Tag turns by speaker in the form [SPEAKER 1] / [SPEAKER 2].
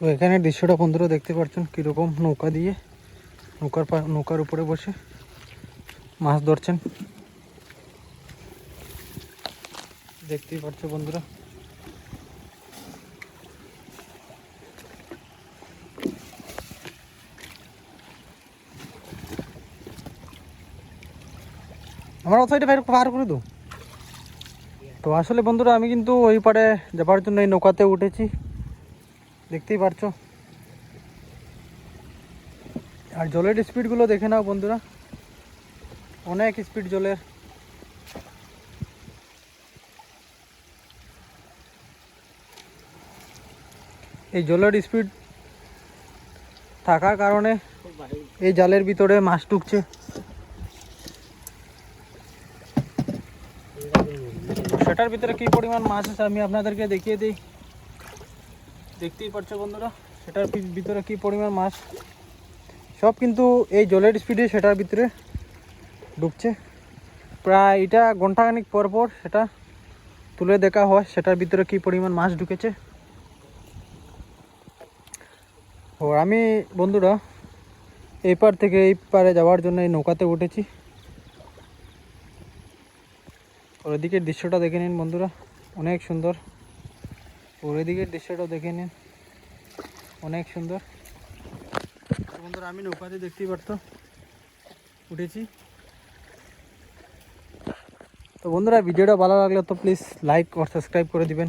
[SPEAKER 1] তো এখানে দৃশ্যটা বন্ধুরা দেখতে পাচ্ছেন কীরকম নৌকা দিয়ে, নৌকার নৌকার উপরে বসে মাছ ধরছেন। দেখতেই পাচ্ছ বন্ধুরা। আমার সাইডে বাইরে পার করে দো তো আসলে বন্ধুরা আমি কিন্তু ওই পারে যাবার জন্য এই নৌকাতে উঠেছি। দেখতেই পারছ। আর জলের স্পিডগুলো দেখে নাও বন্ধুরা। অনেক স্পিড জলের। এই জলের স্পিড থাকার কারণে এই জালের ভিতরে মাছ ঢুকছে। সেটার ভিতরে কি পরিমাণ মাছ আছে আমি আপনাদেরকে দেখিয়ে দিই। দেখতেই পাচ্ছ বন্ধুরা, সেটার ভিতরে কি পরিমাণ মাছ? সব কিন্তু এই জলের স্পিডে সেটার ভিতরে ঢুকছে প্রায় এটা ঘন্টাখানিক পর পর সেটা তুলে দেখা হয়, সেটার ভিতরে কি পরিমাণ মাছ ঢুকেছে। ও আমি বন্ধুরা এই পার থেকে এই পারে যাওয়ার জন্য এই নৌকাতে উঠেছি। ওর দিকের দৃশ্যটা দেখে নিন বন্ধুরা, অনেক সুন্দর। ওর দিকের দৃশ্যটাও দেখে নিন। অনেক সুন্দর। বন্ধুরা, আমি নৌকাতে দেখতেই পারতো। উঠেছি। তো বন্ধুরা, ভিডিওটা ভালো লাগলে তো প্লিজ লাইক আর সাবস্ক্রাইব করে দিবেন।